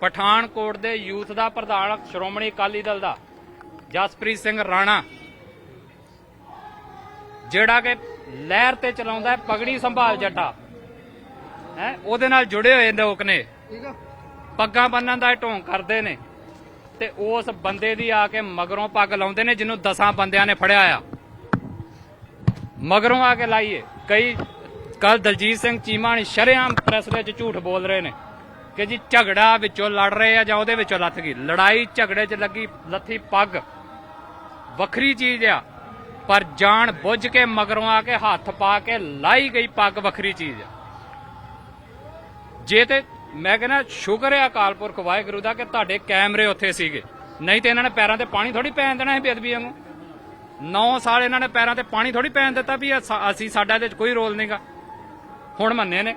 ਪਠਾਨਕੋਟ ਦੇ ਯੂਥ ਦਾ ਪ੍ਰਧਾਨ ਸ਼੍ਰੋਮਣੀ ਅਕਾਲੀ ਦਲ ਦਾ ਜਸਪ੍ਰੀਤ ਸਿੰਘ ਰਾਣਾ। ਜਿਹੜਾ ਕਿ ਲਹਿਰ ਤੇ ਚਲਾਉਂਦਾ ਹੈ ਪਗੜੀ ਸੰਭਾਲ ਜੱਟਾ। ਹੈ ਉਹਦੇ ਨਾਲ ਜੁੜੇ ਹੋਏ ਲੋਕ ਨੇ। ਪੱਗਾਂ ਬੰਨਣ ਦਾ ਢੋਂਗ ਕਰਦੇ ਨੇ। ਤੇ ਉਸ ਬੰਦੇ ਦੀ ਆ ਕੇ ਮਗਰੋਂ ਪੱਗ ਲਾਉਂਦੇ ਨੇ ਜਿਹਨੂੰ ਦਸਾਂ ਬੰਦਿਆਂ ਨੇ ਫੜਿਆ ਆ। ਮਗਰੋਂ ਆ ਕੇ ਲਾਈਏ। ਕਈ ਕੱਲ ਦਲਜੀਤ ਸਿੰਘ ਚੀਮਾ ਨੇ ਸ਼ਰੇਆਮ ਪ੍ਰੈਸ ਵਿੱਚ ਝੂਠ ਬੋਲ ਰਹੇ ਨੇ। ਕਿ ਜੀ ਝਗੜਾ ਵਿੱਚੋਂ ਲੜ ਰਹੇ ਆ ਜਾਂ ਉਹਦੇ ਵਿੱਚੋਂ ਲੱਥ ਗਈ। ਲੜਾਈ ਝਗੜੇ 'ਚ ਲੱਗੀ, ਲੱਥੀ ਪੱਗ। ਵੱਖਰੀ ਚੀਜ਼ ਆ, ਪਰ ਜਾਣ ਬੁੱਝ ਕੇ ਮਗਰੋਂ ਆ ਕੇ ਹੱਥ ਪਾ ਕੇ ਲਾਈ ਗਈ ਪੱਗ ਵੱਖਰੀ ਚੀਜ਼ ਆ। ਜੇ ਤੇ ਮੈਂ ਕਹਿੰਦਾ, ਸ਼ੁਕਰ ਹੈ ਅਕਾਲ ਪੁਰਖ ਵਾਹਿਗੁਰੂ ਦਾ ਕਿ ਤੁਹਾਡੇ ਕੈਮਰੇ ਉੱਥੇ ਸੀਗੇ। ਨਹੀਂ ਤੇ ਇਹਨਾਂ ਨੇ ਪੈਰਾਂ ਤੇ ਪਾਣੀ ਥੋੜੀ ਪੈਣ ਦੇਣਾ ਸੀ ਬੇਅਦਬੀ ਵਾਂਗੂ। 9 ਸਾਲ ਇਹਨਾਂ ਨੇ ਪੈਰਾਂ ਤੇ ਪਾਣੀ ਥੋੜੀ ਪੈਣ ਦਿੱਤਾ ਵੀ ਅਸੀਂ ਸਾਡਾ ਇਹਦੇ 'ਚ ਕੋਈ ਰੋਲ ਨਹੀਂਗਾ ਹੁਣ ਮੰਨੇ ਨੇ।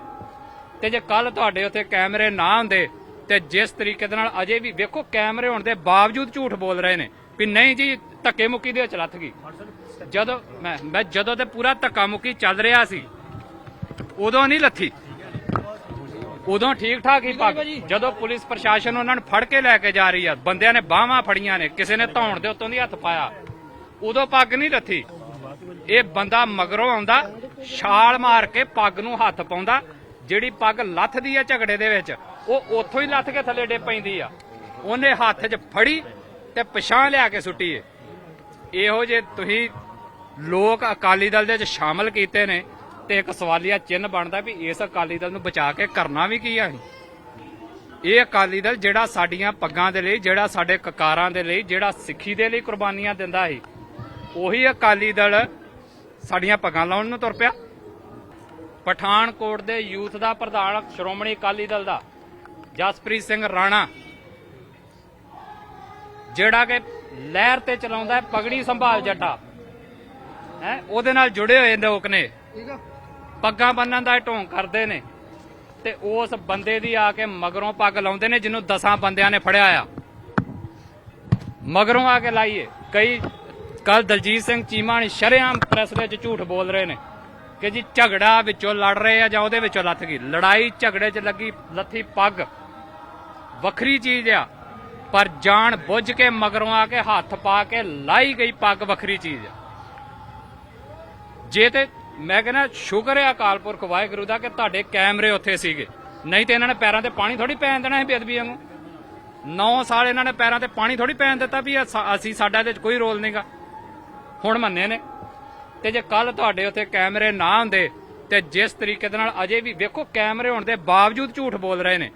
ਤੇ ਜੇ ਕੱਲ ਤੁਹਾਡੇ ਉੱਥੇ ਕੈਮਰੇ ਨਾ ਹੁੰਦੇ ਤੇ ਜਿਸ ਤਰੀਕੇ ਦੇ ਨਾਲ ਅਜੇ ਵੀ ਵੇਖੋ ਕੈਮਰੇ ਹੋਣ ਦੇ ਬਾਵਜੂਦ ਝੂਠ ਬੋਲ ਰਹੇ ਨੇ ਵੀ ਨਹੀਂ ਜੀ, ਧੱਕੇ ਮੁੱਕੀ ਦੇ ਵਿੱਚ ਲੱਥ ਗਈ। ਜਦੋਂ ਮੈਂ ਮੈਂ ਜਦੋਂ ਤੇ ਪੂਰਾ ਧੱਕਾ ਮੁੱਕੀ ਚੱਲ ਰਿਹਾ ਸੀ, ਉਦੋਂ ਨਹੀਂ ਲੱਥੀ। ਉਦੋਂ ਠੀਕ ਠਾਕ ਹੀ ਪੱਗ ਜਦੋਂ ਪੁਲਿਸ ਪ੍ਰਸ਼ਾਸਨ ਉਹਨਾਂ ਨੂੰ ਫੜ ਕੇ ਲੈ ਕੇ ਜਾ ਰਹੀ ਆ, ਬੰਦਿਆਂ ਨੇ ਬਾਹਾਂ ਫੜੀਆਂ ਨੇ, ਕਿਸੇ ਨੇ ਧੌਣ ਦੇ ਉੱਤੋਂ ਦੀ ਹੱਥ ਪਾਇਆ। ਉਦੋਂ ਪੱਗ ਨਹੀਂ ਲੱਥੀ। ਇਹ ਬੰਦਾ ਮਗਰੋਂ ਆਉਂਦਾ, ਛਾਲ ਮਾਰ ਕੇ ਪੱਗ ਨੂੰ ਹੱਥ ਪਾਉਂਦਾ ਜਿਹੜੀ ਪੱਗ ਲੱਥਦੀ ਆ ਝਗੜੇ ਦੇ ਵਿੱਚ, ਉਹ ਉੱਥੋਂ ਹੀ ਲੱਥ ਕੇ ਥੱਲੇ ਡੇ ਪੈਂਦੀ ਆ। ਉਹਨੇ ਹੱਥ 'ਚ ਫੜੀ ਤੇ ਪਛਾਣ ਲਿਆ ਕੇ ਸੁੱਟੀ ਏ। ਇਹੋ ਜੇ ਤੁਸੀਂ ਲੋਕ ਅਕਾਲੀ ਦਲ ਦੇ ਵਿੱਚ ਸ਼ਾਮਲ ਕੀਤੇ ਨੇ ਤੇ ਇੱਕ ਸਵਾਲੀਆ ਚਿੰਨ ਬਣਦਾ ਵੀ ਇਸ ਅਕਾਲੀ ਦਲ ਨੂੰ ਬਚਾ ਕੇ ਕਰਨਾ ਵੀ ਕੀ ਆ ਇਹ ਅਕਾਲੀ ਦਲ ਜਿਹੜਾ ਸਾਡੀਆਂ ਪੱਗਾਂ ਦੇ ਲਈ, ਜਿਹੜਾ ਸਾਡੇ ਕਕਾਰਾਂ ਦੇ ਲਈ, ਜਿਹੜਾ ਸਿੱਖੀ ਦੇ ਲਈ ਕੁਰਬਾਨੀਆਂ ਦਿੰਦਾ ਸੀ, ਉਹੀ ਅਕਾਲੀ ਦਲ ਸਾਡੀਆਂ ਪੱਗਾਂ ਲਾਉਣ ਨੂੰ ਤੁਰ ਪਿਆ। ਪਠਾਨਕੋਟ ਦੇ ਯੂਥ ਦਾ ਪ੍ਰਧਾਨ ਸ਼੍ਰੋਮਣੀ ਅਕਾਲੀ ਦਲ ਦਾ ਜਸਪ੍ਰੀਤ ਸਿੰਘ ਰਾਣਾ। ਜਿਹੜਾ ਕਿ ਲਹਿਰ ਤੇ ਚਲਾਉਂਦਾ ਹੈ ਪਗੜੀ ਸੰਭਾਲ ਜੱਟਾ। ਹੈ ਉਹਦੇ ਨਾਲ ਜੁੜੇ ਹੋਏ ਲੋਕ ਨੇ। ਪੱਗਾਂ ਬੰਨਣ ਦਾ ਢੋਂਗ ਕਰਦੇ ਨੇ। ਤੇ ਉਸ ਬੰਦੇ ਦੀ ਆ ਕੇ ਮਗਰੋਂ ਪੱਗ ਲਾਉਂਦੇ ਨੇ ਜਿਹਨੂੰ ਦਸਾਂ ਬੰਦਿਆਂ ਨੇ ਫੜਿਆ ਆ। ਮਗਰੋਂ ਆ ਕੇ ਲਾਈਏ। ਕਈ ਕੱਲ ਦਲਜੀਤ ਸਿੰਘ ਚੀਮਾ ਨੇ ਸ਼ਰੇਆਮ ਪ੍ਰੈਸ ਵਿੱਚ ਝੂਠ ਬੋਲ ਰਹੇ ਨੇ। ਕਿ ਜੀ ਝਗੜਾ ਵਿੱਚੋਂ ਲੜ ਰਹੇ ਆ ਜਾਂ ਉਹਦੇ ਵਿੱਚੋਂ ਲੱਥ ਗਈ। ਲੜਾਈ ਝਗੜੇ 'ਚ ਲੱਗੀ, ਲੱਥੀ ਪੱਗ। ਵੱਖਰੀ ਚੀਜ਼ ਆ, ਪਰ ਜਾਣ ਬੁੱਝ ਕੇ ਮਗਰੋਂ ਆ ਕੇ ਹੱਥ ਪਾ ਕੇ ਲਾਈ ਗਈ ਪੱਗ ਵੱਖਰੀ ਚੀਜ਼ ਆ। ਜੇ ਤੇ ਮੈਂ ਕਹਿੰਦਾ ਸ਼ੁਕਰ ਹੈ ਅਕਾਲ ਪੁਰਖ ਵਾਹਿਗੁਰੂ ਦਾ ਕਿ ਤੁਹਾਡੇ ਕੈਮਰੇ ਉੱਥੇ ਸੀਗੇ। ਨਹੀਂ ਤੇ ਇਹਨਾਂ ਨੇ ਪੈਰਾਂ ਤੇ ਪਾਣੀ ਥੋੜੀ ਪੈਣ ਦੇਣਾ ਸੀ ਬੇਅਦਬੀ ਵਾਂਗੂ। 9 ਸਾਲ ਇਹਨਾਂ ਨੇ ਪੈਰਾਂ ਤੇ ਪਾਣੀ ਥੋੜੀ ਪੈਣ ਦਿੱਤਾ ਵੀ ਅਸੀਂ ਸਾਡਾ ਇਹਦੇ 'ਚ ਕੋਈ ਰੋਲ ਨਹੀਂਗਾ ਹੁਣ ਮੰਨੇ ਨੇ। ਤੇ ਜੇ ਕੱਲ ਤੁਹਾਡੇ ਉੱਥੇ ਕੈਮਰੇ ਨਾ ਹੁੰਦੇ ਤੇ ਜਿਸ ਤਰੀਕੇ ਦੇ ਨਾਲ ਅਜੇ ਵੀ ਵੇਖੋ ਕੈਮਰੇ ਹੋਣ ਦੇ ਬਾਵਜੂਦ ਝੂਠ ਬੋਲ ਰਹੇ ਨੇ।